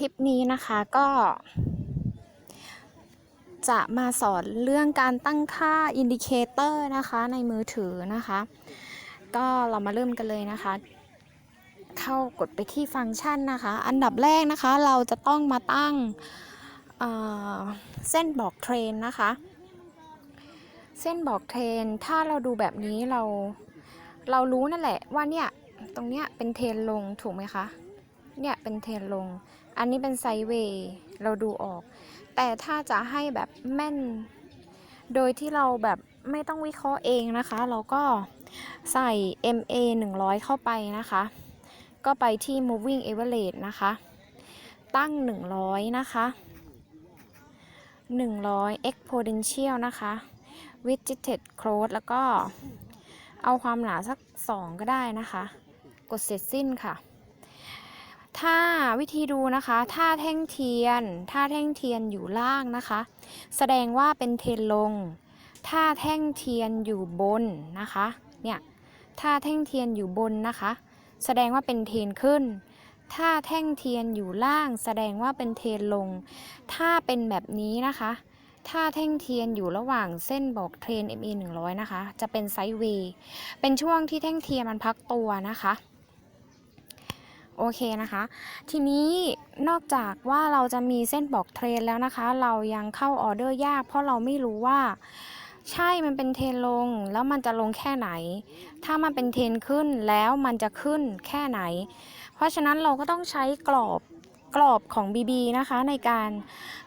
คลิปนี้นะคะก็ จะมาสอนเรื่องการตั้งค่าอินดิเคเตอร์นะคะในมือถือนะคะ ก็เรามาเริ่มกันเลยนะคะ เข้ากดไปที่ฟังก์ชันนะคะ อันดับแรกนะคะเราจะต้องมาตั้งเเส้นบอกเทรนนะคะ เส้นบอกเทรนถ้าเราดูแบบนี้เราเรารู้นั่นแหละว่าเนี่ยตรงเนี้ยเป็นเทรนลงถูกไหมคะ เนี่ยเป็นเทรนลง อันนี้เป็นไซเวย์เราดูออก แต่ถ้าจะให้แบบแม่น โดยที่เราแบบไม่ต้องวิเคราะห์เองนะคะ เราก็ใส่ MA 100 เข้าไปนะคะ ก็ไปที่ moving average นะคะ ตั้ง 100 นะคะ 100 exponential นะคะ widgeted close แล้วก็เอาความหนาสัก 2 ก็ได้นะคะ กดเสร็จสิ้นค่ะ ถ้าวิธีดูนะคะ ถ้าแท่งเทียน ถ้าแท่งเทียนอยู่ล่างนะคะ แสดงว่าเป็นเทรนลง ถ้าแท่งเทียนอยู่บนนะคะ เนี่ย ถ้าแท่งเทียนอยู่บนนะคะ แสดงว่าเป็นเทรนขึ้น ถ้าแท่งเทียนอยู่ล่าง แสดงว่าเป็นเทรนลง ถ้าเป็นแบบนี้นะคะ ถ้าแท่งเทียนอยู่ระหว่างเส้นบอกเทรน MA 100 นะคะ จะเป็นไซด์เวย์ เป็นช่วงที่แท่งเทียนมันพักตัวนะคะ โอเคนะคะ ทีนี้นอกจากว่าเราจะมีเส้นบอกเทรนแล้วนะคะ เรายังเข้าออเดอร์ยาก เพราะเราไม่รู้ว่าใช่มันเป็นเทรนลงแล้วมันจะลงแค่ไหน ถ้ามันเป็นเทรนขึ้นแล้วมันจะขึ้นแค่ไหน เพราะฉะนั้นเราก็ต้องใช้กรอบกรอบของ BB นะคะ ในการ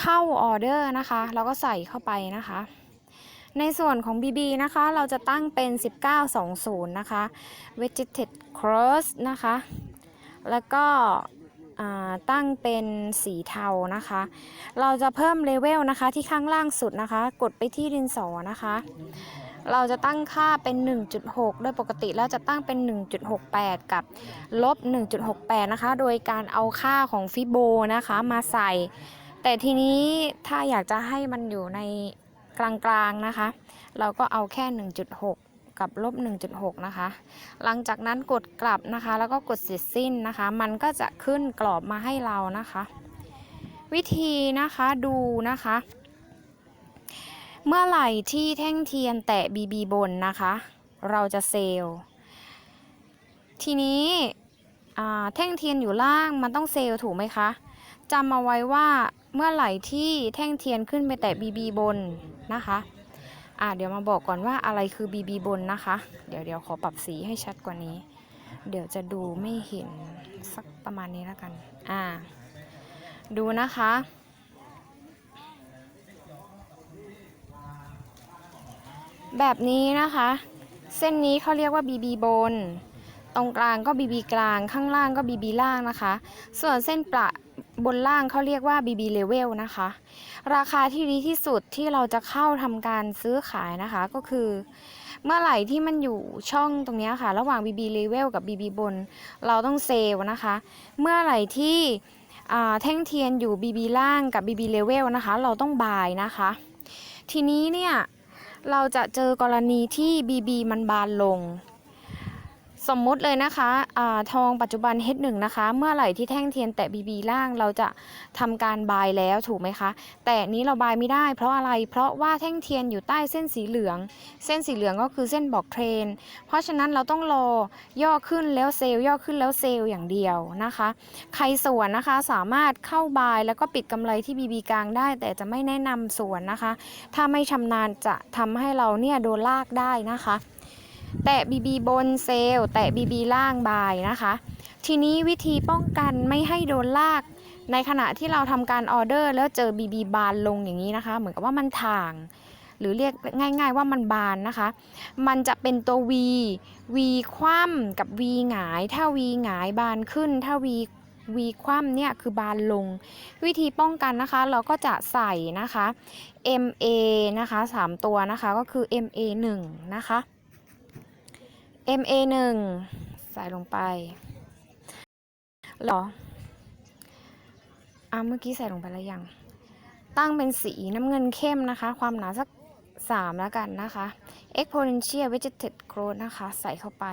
เข้าออเดอร์นะคะเราก็ใส่เข้าไปนะคะ ในส่วนของ BB นะคะ เราจะตั้งเป็น 1920 นะคะ Vegeted Cross นะคะ แล้วก็ตั้งเป็นสีเทานะคะ เราจะเพิ่มเลเวลนะคะที่ข้างล่างสุดนะคะ กดไปที่ดินสอนะคะ เราจะตั้งค่าเป็น 1.6 โดยปกติแล้วจะตั้งเป็น 1.68 กับลบ 1.68 นะคะ โดยการเอาค่าของฟิโบนะคะมาใส่ แต่ทีนี้ถ้าอยากจะให้มันอยู่ในกลางๆนะคะ เราก็เอาแค่ 1.6 กับลบ 1.6 นะคะ หลังจากนั้นกดกลับนะคะ แล้วก็กดเสร็จสิ้นนะคะ มันก็จะขึ้นกรอบมาให้เรานะคะ วิธีนะคะดูนะคะ เมื่อไหร่ที่แท่งเทียนแตะ BB บนนะคะ เราจะเซลล์ทีนี้แท่งเทียนอยู่ล่างมันต้องเซลล์ถูกไหมคะจำเอาไว้ว่าเมื่อไหร่ที่แท่งเทียนขึ้นไปแตะ BB บนนะคะ อ่าเดี๋ยวมาบอกก่อนว่าอะไรคือ BB บนนะคะ เดี๋ยวเดี๋ยวขอปรับสีให้ชัดกว่านี้ เดี๋ยวจะดูไม่เห็นสักประมาณนี้แล้วกัน อ่า ดูนะคะ แบบนี้นะคะ เส้นนี้เขาเรียกว่า BB บน ตรงกลางก็ BB กลาง ข้างล่างก็ BB ล่างนะคะ ส่วนเส้นประ บนล่างเขาเรียกว่า BB level นะคะ ราคาที่ดีที่สุดที่เราจะเข้าทำการซื้อขายนะคะก็คือ เมื่อไหร่ที่มันอยู่ช่องตรงนี้ค่ะ ระหว่าง BB level กับ BB บน เราต้องเซลนะคะ เมื่อไหร่ที่แท่งเทียนอยู่ BB ล่างกับ BB level นะคะ เราต้องบายนะคะ ทีนี้เนี่ยเราจะเจอกรณีที่ BB มันบานลง สมมุติเลยนะคะอาทองปัจจุบัน H1 นะคะ เมื่อไหร่ที่แท่งเทียนแตะ BB ล่างเราจะทำการบายแล้วถูกไหมคะ แต่นี้เราบายไม่ได้เพราะอะไร เพราะว่าแท่งเทียนอยู่ใต้เส้นสีเหลือง เส้นสีเหลืองก็คือเส้นบอกเทรน เพราะฉะนั้นเราต้องรอย่อขึ้นแล้วเซลล์ย่อขึ้นแล้วเซลล์อย่างเดียวนะคะ ใครส่วนนะคะสามารถเข้าบายแล้วก็ปิดกำไรที่ BB กลางได้ แต่จะไม่แนะนำส่วนนะคะ ถ้าไม่ชำนาญจะทำให้เราเนี่ยโดนลากได้นะคะ แตะ BB บนเซลล์แตะ BB ล่างบายนะคะ ทีนี้วิธีป้องกันไม่ให้โดนลาก ในขณะที่เราทำการออเดอร์ แล้วเจอ BB บานลงอย่างนี้นะคะ เหมือนกับว่ามันถ่าง หรือเรียกง่าย ๆ ว่ามันบานนะคะ มันจะเป็นตัว V V คว่ำกับ V หงาย ถ้า V หงายบานขึ้น ถ้า V V คว่ำเนี่ยคือบานลง วิธีป้องกันนะคะเราก็จะใส่นะคะ MA นะคะสามตัวนะคะก็คือ MA 1 นะคะ MA 1ใส่ลงไปหรออะเมื่อกี้ใส่ลงไปแล้วยัง ตั้งเป็นสีน้ำเงินเข้มนะคะ ความหนาสัก 3 แล้วกันนะคะ exponential vegeted growth นะคะ ใส่เข้าไป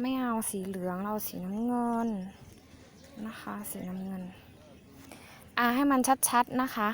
ไม่เอาสีเหลือง เราเอาสีน้ำเงินนะคะ สีน้ำเงิน อ่าให้มันชัดๆนะคะ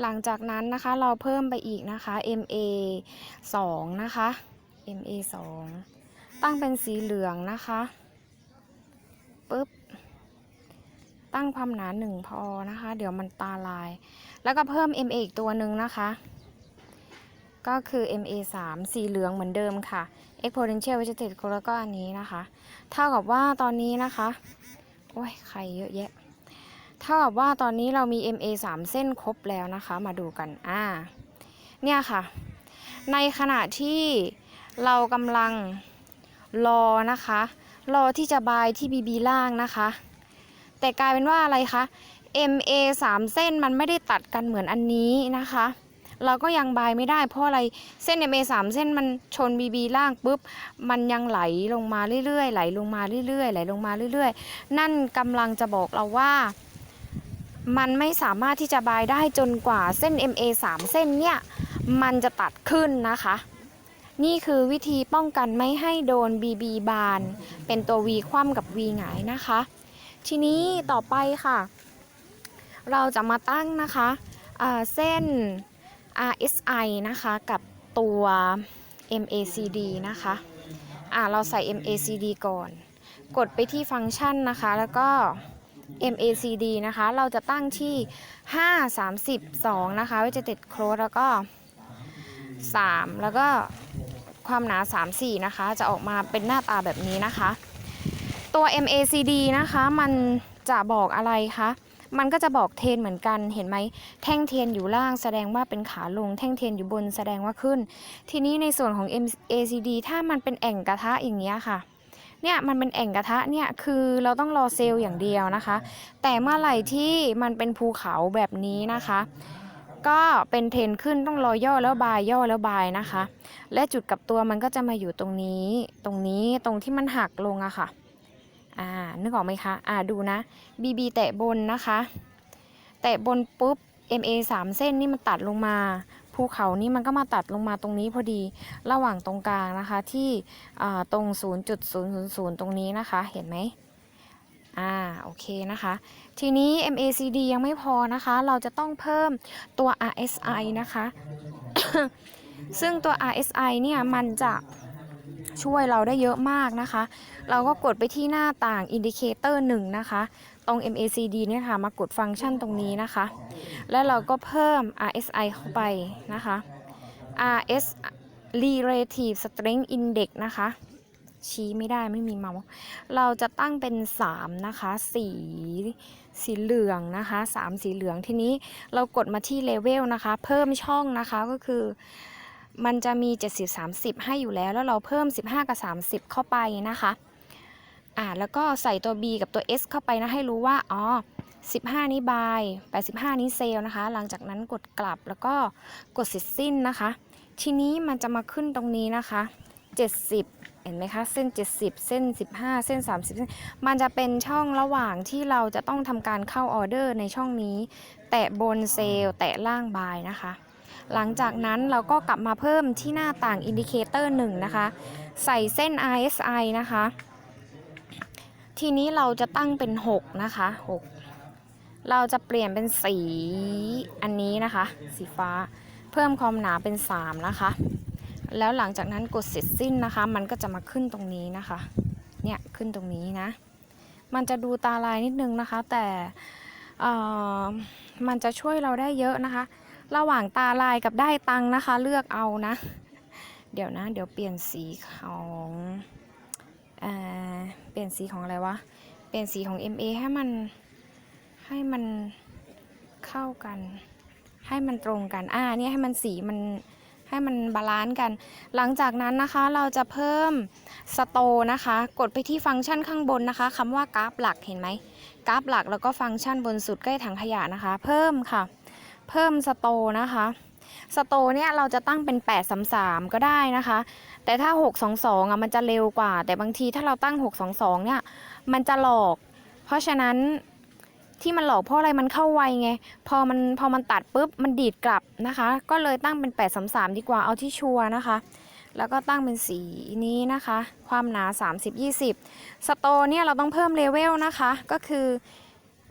หลังจากนั้นนะคะเราเพิ่มไปอีกนะคะ MA 2 นะคะ MA 2 ตั้งเป็นสีเหลืองนะคะปึ๊บตั้งความหนาหนึ่งพอนะคะ เดี๋ยวมันตาลาย แล้วก็เพิ่ม MA อีกตัวหนึ่งนะคะ ก็คือ MA 3 สีเหลืองเหมือนเดิมค่ะ exponential vegetate แล้วก็อันนี้นะคะ เท่ากับว่าตอนนี้นะคะ โอ้ยใครเยอะแยะ เท่ากับว่าตอนนี้เรามี MA 3 เส้นครบแล้วนะคะ มาดูกัน อ่า เนี่ยค่ะ ในขณะที่เรากำลังรอนะคะ รอที่จะบายที่ BB ล่างนะคะ แต่กลายเป็นว่าอะไรคะ MA 3 เส้นมันไม่ได้ตัดกันเหมือนอันนี้นะคะ เราก็ยังบายไม่ได้เพราะอะไรเส้น MA 3 เส้นมันชน BB ล่างปุ๊บ มันยังไหลลงมาเรื่อยๆ ไหลลงมาเรื่อยๆ ไหลลงมาเรื่อยๆ นั่นกำลังจะบอกเราว่า มันไม่สามารถที่จะบายได้จนกว่าเส้น MA 3 เส้นเนี่ย มันจะตัดขึ้นนะคะ นี่คือวิธีป้องกันไม่ให้โดน BB บาน เป็นตัว V คว่ำกับ V หงายนะคะ ทีนี้ต่อไปค่ะ เราจะมาตั้งนะคะเส้น RSI นะคะกับตัว MACD นะคะอ่าเราใส่ MACD ก่อน กดไปที่ฟังก์ชันนะคะ แล้วก็ MACD นะคะ เราจะตั้งที่ 5 30 2นะคะไว้จะติดโครสแล้วก็ 3 แล้วก็ความหนา 3 4 นะคะ จะออกมาเป็นหน้าตาแบบนี้นะคะ ตัว MACD นะคะมันจะบอกอะไรคะ มันก็จะบอกเทรนเหมือนกัน เห็นไหม แท่งเทียนอยู่ล่างแสดงว่าเป็นขาลง แท่งเทียนอยู่บนแสดงว่าขึ้น ทีนี้ในส่วนของ MACD ถ้ามันเป็นแอ่งกระทะอย่างเงี้ยค่ะ เนี่ยมันเป็นแอ่งกระทะเนี่ยคือเราต้องรอเซลล์อย่างเดียวนะคะ แต่เมื่อไหร่ที่มันเป็นภูเขาแบบนี้นะคะ ก็เป็นเทนขึ้นต้องรอย่อแล้วบายย่อแล้วบายนะคะ และจุดกับตัวมันก็จะมาอยู่ตรงนี้ ตรงนี้ตรงที่มันหักลงอะค่ะอ่านึกออกไหมคะอ่าดูนะ BB แตะบนนะคะ แตะบนปุ๊บ MA 3 เส้นนี่มันตัดลงมา ภูเขานี่มันก็มาตัดลงมาตรงนี้พอดีระหว่างตรงกลางนะคะที่ตรง 0.000 ตรงนี้นะคะเห็นไหมอ่าโอเคนะคะ ทีนี้ MACD ยังไม่พอนะคะ เราจะต้องเพิ่มตัว RSI นะคะ ซึ่งตัว RSI เนี่ยมันจะช่วยเราได้เยอะมากนะคะ เราก็กดไปที่หน้าต่างอินดิเคเตอร์1นะคะ รง MACD เนี่ยค่ะ มากดฟังก์ชันตรงนี้นะคะ แล้วเราก็เพิ่ม RSI เข้าไปนะคะ RS Relative Strength Index นะคะ ชี้ไม่ได้ไม่มีเมาส์เราจะตั้งเป็น 3 นะคะ สีสีเหลืองนะคะ 3 สีเหลืองทีนี้เรากดมาที่เลเวลนะคะ เพิ่มช่องนะคะก็คือมันจะมี 70 30 ให้อยู่แล้ว แล้วเราเพิ่ม 15 กับ 30 เข้าไปนะคะ อ่าแล้วก็ใส่ตัว B กับตัว S เข้าไปนะให้รู้ว่าอ๋อ15 นี้บาย85 นี้เซลนะคะ หลังจากนั้นกดกลับแล้วก็กดเสร็จสิ้นนะคะ ทีนี้มันจะมาขึ้นตรงนี้นะคะ 70 เห็นไหมคะ เส้น 70 เส้น 15 เส้น 30เส้นมันจะเป็นช่องระหว่างที่เราจะต้องทำการเข้าออเดอร์ในช่องนี้ แตะบนเซลล์แตะล่างบายนะคะ หลังจากนั้นเราก็กลับมาเพิ่มที่หน้าต่างอินดิเคเตอร์1นะคะ ใส่เส้น RSI นะคะ ทีนี้เราจะตั้งเป็น 6 นะคะ 6 เราจะเปลี่ยนเป็นสีอันนี้นะคะ สีฟ้า เพิ่มความหนาเป็น 3 นะคะ แล้วหลังจากนั้นกดเสร็จสิ้นนะคะ มันก็จะมาขึ้นตรงนี้นะคะ เนี่ยขึ้นตรงนี้นะ มันจะดูตาลายนิดนึงนะคะ แต่เออมันจะช่วยเราได้เยอะนะคะ ระหว่างตาลายกับได้ตังนะคะ เลือกเอานะ เดี๋ยวนะ เดี๋ยวเปลี่ยนสีของเอ่อ เปลี่ยนสีของอะไรวะ เปลี่ยนสีของ MA ให้มันให้มันเข้ากัน ให้มันตรงกัน อ่าเนี่ยให้มันสีมันให้มันบาลานซ์กัน หลังจากนั้นนะคะเราจะเพิ่มสโตนะคะ กดไปที่ฟังก์ชันข้างบนนะคะคำว่ากราฟหลักเห็นไหมกราฟหลักแล้วก็ฟังก์ชันบนสุดใกล้ถังขยะนะคะ เพิ่มค่ะ เพิ่มสโตนะคะ สโตเนี่ยเราจะตั้งเป็น 8 3 3 ก็ได้นะคะ แต่ถ้า 6 2 2อะมันจะเร็วกว่า แต่บางทีถ้าเราตั้ง 6 2 2 เนี่ยมันจะหลอก เพราะฉะนั้นที่มันหลอกเพราะอะไรมันเข้าไวไง พอมันพอมันตัดปุ๊บมันดีดกลับนะคะ ก็เลยตั้งเป็น 8 3 3 ดีกว่าเอาที่ชัวร์นะคะ แล้วก็ตั้งเป็นสีนี้นะคะ ความหนา 30 20 สโตนเนี่ยเราต้องเพิ่มเลเวลนะคะก็คือ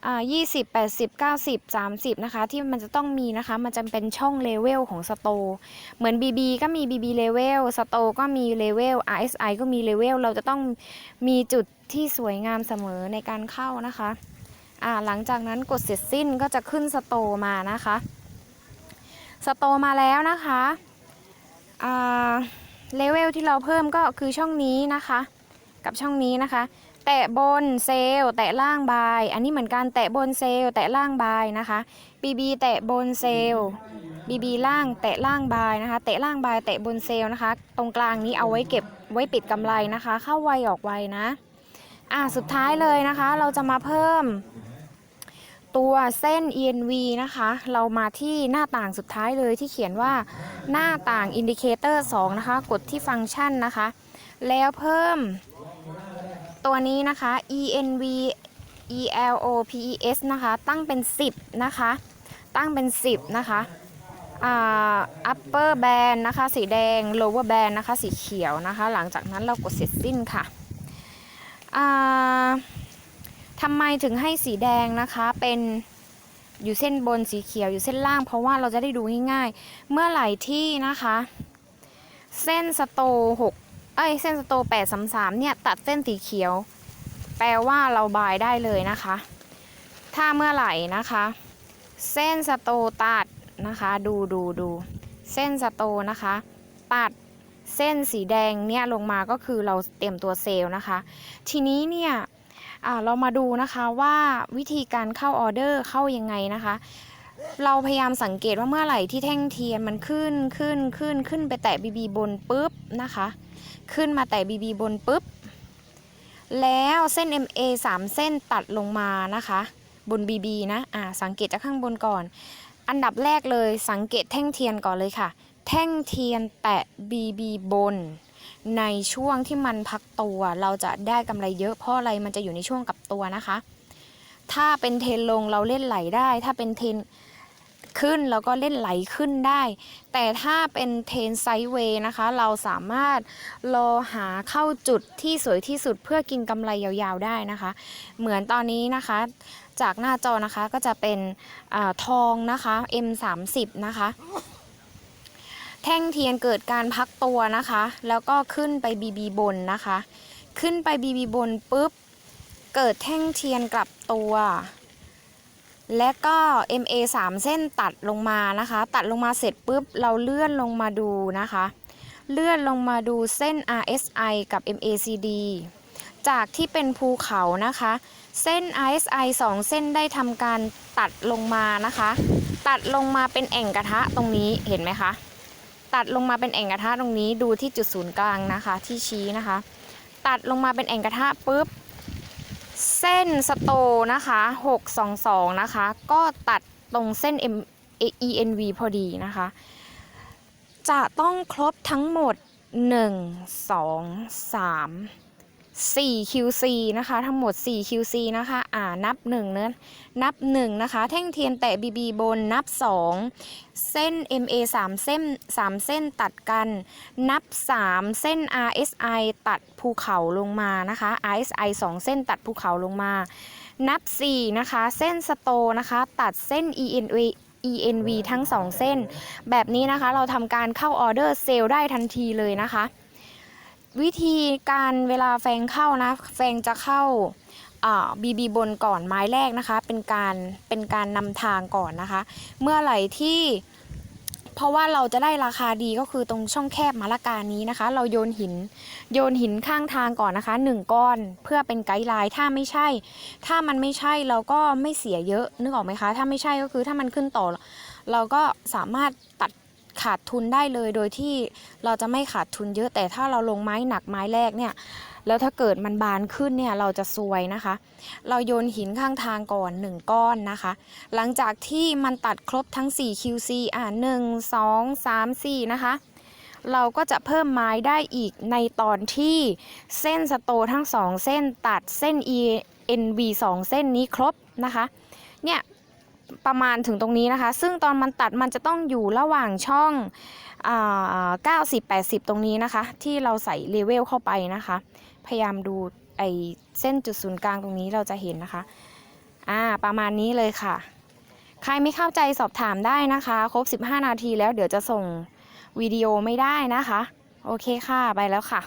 อ่า20 80 90 30นะคะ ที่มันจะต้องมีนะคะ มันจะเป็นช่องเลเวลของสโตเหมือน BB ก็มี BB เลเวลสโตก็มีเลเวล RSI ก็มีเลเวล เราจะต้องมีจุดที่สวยงามเสมอในการเข้านะคะอ่าหลังจากนั้นกดเสร็จสิ้นก็จะขึ้นสโตมานะคะ สโตมาแล้วนะคะอ่าเลเวลที่เราเพิ่มก็คือช่องนี้นะคะ กับช่องนี้นะคะ แตะบนเซลล์แตะล่างบาย อันนี้เหมือนกันแตะบนเซลล์แตะล่างบายนะคะ BB แตะบนเซลล์ BB ล่างแตะล่างบายนะคะ แตะล่างบายแตะบนเซลล์นะคะ ตรงกลางนี้เอาไว้เก็บไว้ปิดกำไรนะคะ เข้าไวออกไวนะอะสุดท้ายเลยนะคะ เราจะมาเพิ่มตัวเส้น ENV นะคะ เรามาที่หน้าต่างสุดท้ายเลยที่เขียนว่าหน้าต่าง Indicator 2นะคะ กดที่ฟังก์ชันนะคะ แล้วเพิ่ม ตัวนี้นะคะ ENV ELOPES นะคะ ตั้งเป็น 10 นะคะ ตั้งเป็น 10 นะคะอ่า upper band นะคะ สีแดง lower band นะคะ สีเขียวนะคะ หลังจากนั้นเรากดเสร็จสิ้นค่ะทำไมถึงให้สีแดงนะคะ เป็นอยู่เส้นบนสีเขียวอยู่เส้นล่าง เพราะว่าเราจะได้ดูง่ายๆ เมื่อไหร่ที่นะคะ เส้นสโตหก เอ้ยเส้นสโตแปดสามสามเนี่ยตัดเส้นสีเขียว แปลว่าเราบายได้เลยนะคะ ถ้าเมื่อไหร่นะคะ เส้นสโตตัดนะคะ ดูดูดูเส้นสโตนะคะ ตัดเส้นสีแดงเนี่ยลงมาก็คือเราเตรียมตัวเซลล์นะคะ ทีนี้เนี่ยอ่าเรามาดูนะคะว่าวิธีการเข้าออเดอร์เข้ายังไงนะคะ เราพยายามสังเกตว่าเมื่อไหร่ที่แท่งเทียนมันขึ้นขึ้นขึ้นขึ้นไปแตะ BB บนปุ๊บนะคะ ขึ้นมาแตะ BB บนปุ๊บ แล้วเส้น MA 3 เส้นตัดลงมานะคะ บน BB นะอ่าสังเกตจากข้างบนก่อน อันดับแรกเลยสังเกตแท่งเทียนก่อนเลยค่ะ แท่งเทียนแตะ BB บน ในช่วงที่มันพักตัว เราจะได้กำไรเยอะเพราะอะไรมันจะอยู่ในช่วงกับตัวนะคะ ถ้าเป็นเทนลงเราเล่นไหลได้ ถ้าเป็นเทน ขึ้นเราก็เล่นไหลขึ้นได้ แต่ถ้าเป็นเทนไซเวย์นะคะ เราสามารถรอหาเข้าจุดที่สวยที่สุดเพื่อกินกำไรยาวๆได้นะคะ เหมือนตอนนี้นะคะ จากหน้าจอนะคะก็จะเป็นอทองนะคะ M30 นะคะ แท่งเทียนเกิดการพักตัวนะคะ แล้วก็ขึ้นไป BB บนนะคะ ขึ้นไป BB บนปุ๊บ เกิดแท่งเทียนกลับตัว และก็ MA 3 เส้นตัดลงมานะคะ ตัดลงมาเสร็จปุ๊บ เราเลื่อนลงมาดูนะคะ เลื่อนลงมาดูเส้น RSI กับ MACD จากที่เป็นภูเขานะคะ เส้น RSI 2 เส้นได้ทำการตัดลงมานะคะ ตัดลงมาเป็นแอ่งกระทะตรงนี้เห็นไหมคะ ตัดลงมาเป็นแอ่งกระทะตรงนี้ดูที่จุดศูนย์กลางนะคะที่ชี้นะคะ ตัดลงมาเป็นแอ่งกระทะปุ๊บ เส้นสโตนะคะ622นะคะ ก็ตัดตรงเส้น M ENV พอดีนะคะ จะต้องครบทั้งหมด 1 2 3 4 QC นะคะ ทั้งหมด 4 QC นะคะ อ่า นับ1เนื้อนับ 1 นะคะ แท่งเทียนแตะ BB บน นับ 2 เส้น MA 3 เส้น 3 เส้นตัดกัน นับ 3 เส้น RSI ตัดภูเขาลงมานะคะ RSI 2 เส้นตัดภูเขาลงมา นับ 4 นะคะ เส้นสโตนะคะ ตัดเส้น ENV ENV ทั้ง 2 เส้น แบบนี้นะคะ เราทำการเข้าออเดอร์เซลล์ได้ทันทีเลยนะคะ วิธีการเวลาแฟงเข้านะ แฟงจะเข้าบีบีบนก่อนไม้แรกนะคะ เป็นการเป็นการนำทางก่อนนะคะ เมื่อไหร่ที่ เพราะว่าเราจะได้ราคาดีก็คือตรงช่องแคบมะละกานี้นะคะ เราโยนหินโยนหินข้างทางก่อนนะคะหนึ่งก้อนเพื่อเป็นไกด์ไลน์ถ้าไม่ใช่ ถ้ามันไม่ใช่เราก็ไม่เสียเยอะนึกออกไหมคะ ถ้าไม่ใช่ก็คือถ้ามันขึ้นต่อ เราก็สามารถตัด ขาดทุนได้เลยโดยที่เราจะไม่ขาดทุนเยอะแต่ถ้าเราลงไม้หนักไม้แรกเนี่ยแล้วถ้าเกิดมันบานขึ้นเนี่ยเราจะซวยนะคะ เราโยนหินข้างทางก่อน 1 ก้อนนะคะ หลังจากที่มันตัดครบทั้ง 4 QC อ่า1 2 3 4 นะคะ เราก็จะเพิ่มไม้ได้อีกในตอนที่เส้นสโตทั้ง 2 เส้นตัดเส้น ENV 2 เส้นนี้ครบนะคะเนี่ย ประมาณถึงตรงนี้นะคะ ซึ่งตอนมันตัดมันจะต้องอยู่ระหว่างช่อง90 80 ตรงนี้นะคะ ที่เราใส่เลเวลเข้าไปนะคะ พยายามดูไอเส้นจุดศูนย์กลางตรงนี้เราจะเห็นนะคะ อ่า ประมาณนี้เลยค่ะ ใครไม่เข้าใจสอบถามได้นะคะ ครบ 15 นาทีแล้วเดี๋ยวจะส่งวิดีโอไม่ได้นะคะ โอเคค่ะ ไปแล้วค่ะ